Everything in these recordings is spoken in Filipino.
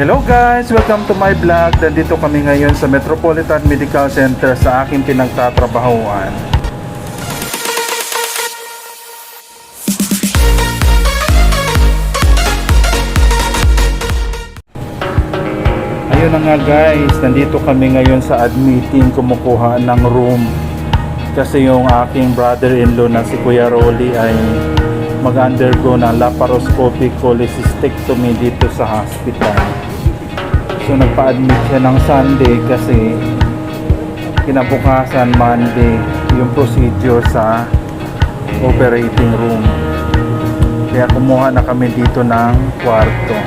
Hello guys! Welcome to my vlog. Nandito kami ngayon sa Metropolitan Medical Center sa aking pinagtatrabahuan. Ayun na nga guys, nandito kami ngayon sa admitting kumukuha ng room. Kasi yung aking brother-in-law na si Kuya Rolly ay mag-undergo ng laparoscopic cholecystectomy dito sa hospital. So nagpa-admit siya ng Sunday kasi kinabukasan Monday yung procedure sa operating room. Kaya kumuha na kami dito ng kwarto.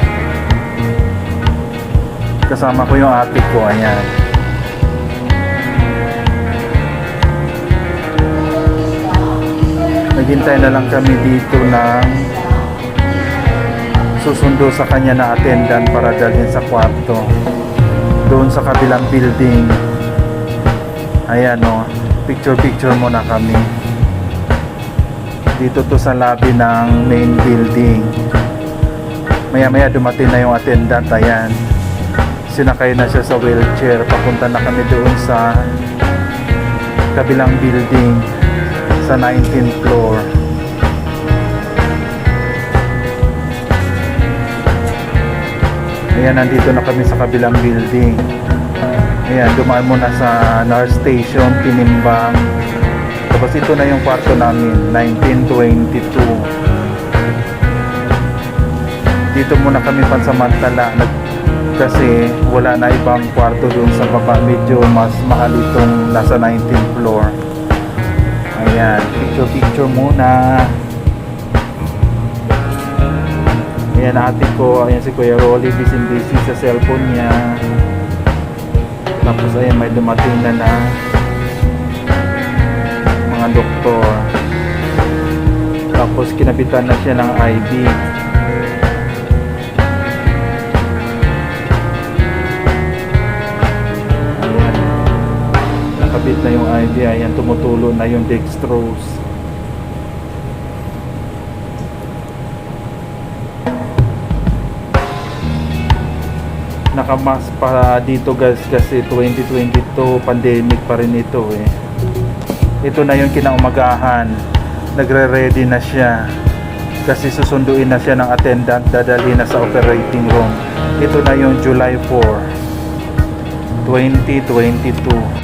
Kasama ko yung ate ko, ayan. Naghintay na lang kami dito ng susundo sa kanya na attendant para dalhin sa kwarto. Doon sa kabilang building. Ayan o, picture picture muna kami. Dito to sa lobby ng main building. Maya maya dumating na yung attendant, ayan. Sinakay na siya sa wheelchair. Papunta na kami doon sa kabilang building sa 19th floor. Ayan, nandito na kami sa kabilang building. Ayan, dumaan muna sa NAR station, tinimbang. Tapos ito na yung kwarto namin, 1922. Dito muna kami pansamantala nag kasi wala na ibang kwarto doon sa baba. Medyo mas mahal itong nasa 19th floor. Ayan, picture picture muna. Ayan, ate ko, ayan si Kuya Rolly, busy busy sa cellphone niya. Tapos ayan, may dumating na na mga doktor. Tapos kinapitan na siya ng IV. Ayan. Nakabit na yung IV. Ayan, tumutulo na yung dextrose. Nakamas pa dito guys kasi 2022 pandemic pa rin ito eh. Ito na yung kinaumagahan. Nagre-ready na siya. Kasi susunduin na siya ng attendant dadali na sa operating room. Ito na yung July 4, 2022.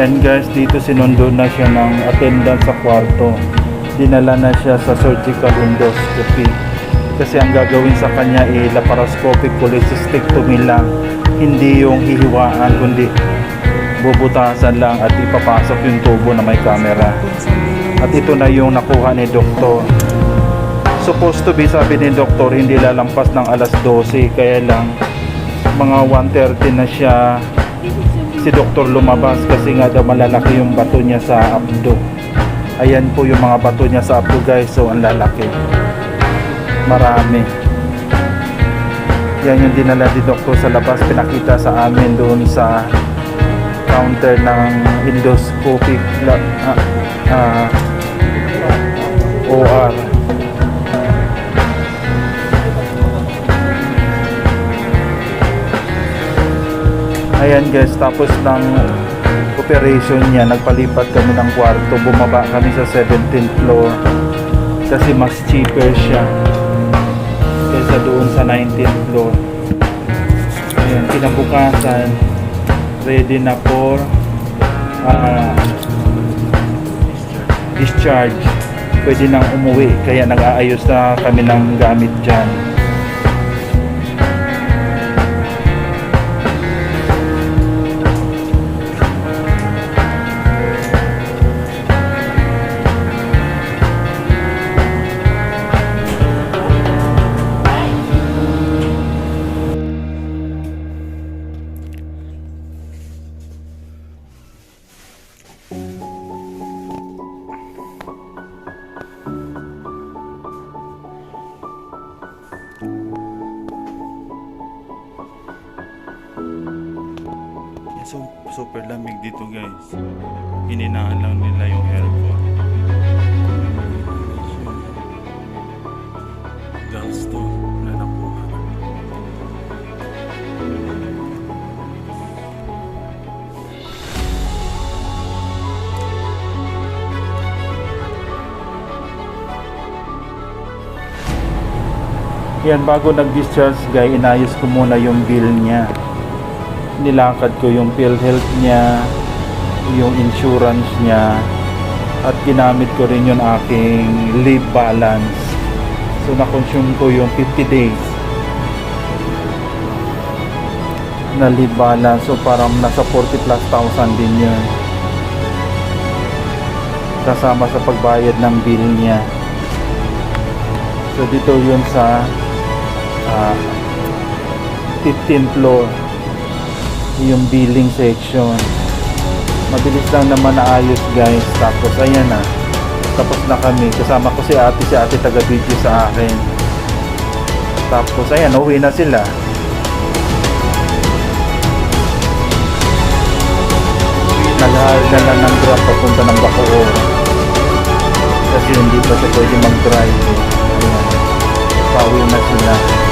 Ayan guys, dito sinundo na siya ng attendant sa kwarto. Dinala na siya sa surgical endoscopy. Kasi ang gagawin sa kanya ay laparoscopic cholecystectomy lang. Hindi yung hihiwaan, kundi bubutasan lang at ipapasok yung tubo na may camera. At ito na yung nakuha ni doktor. Supposed to be, sabi ni doktor, hindi lalampas ng alas 12. Kaya lang, mga 1.30 na siya si doktor lumabas kasi nga daw malalaki yung bato niya sa abdo. Ayan po yung mga bato niya sa abdo guys. So ang lalaki. Marami. Yan yung dinala ni doktor sa labas. Pinakita sa amin doon sa counter ng endoscopic la- ah, ah, OR. Ayan guys, tapos ng operation niya, nagpalipat kami ng kwarto, bumaba kami sa 17th floor kasi mas cheaper siya kaysa doon sa 19th floor. Ayan, kinabukasan, ready na for ah, discharge. Pwede nang umuwi, kaya nag-aayos na kami ng gamit dyan. Super lamig dito guys. Hininaan lang nila yung aircon. Girls to na nakuha. Yan, bago nag-discharge guy, inayos ko muna yung bill niya. Nilakad ko yung PhilHealth niya, yung insurance niya, at ginamit ko rin yung aking leave balance. So, na-consume ko yung 50 days na leave balance. So, parang nasa 40 plus thousand din yun. Kasama sa pagbayad ng bill niya. So, dito yun sa ah, 15th floor yung billing section. Mabilis lang naman naayos guys. Tapos ayan na. Tapos na kami. Kasama ko si ate. Si ate taga video sa akin. Tapos ayan uwi na sila. Nag-hire na lang ng grab papunta ng Bacoor. Kasi hindi pa siya pwede mag-drive. Ayan. Pauwi na sila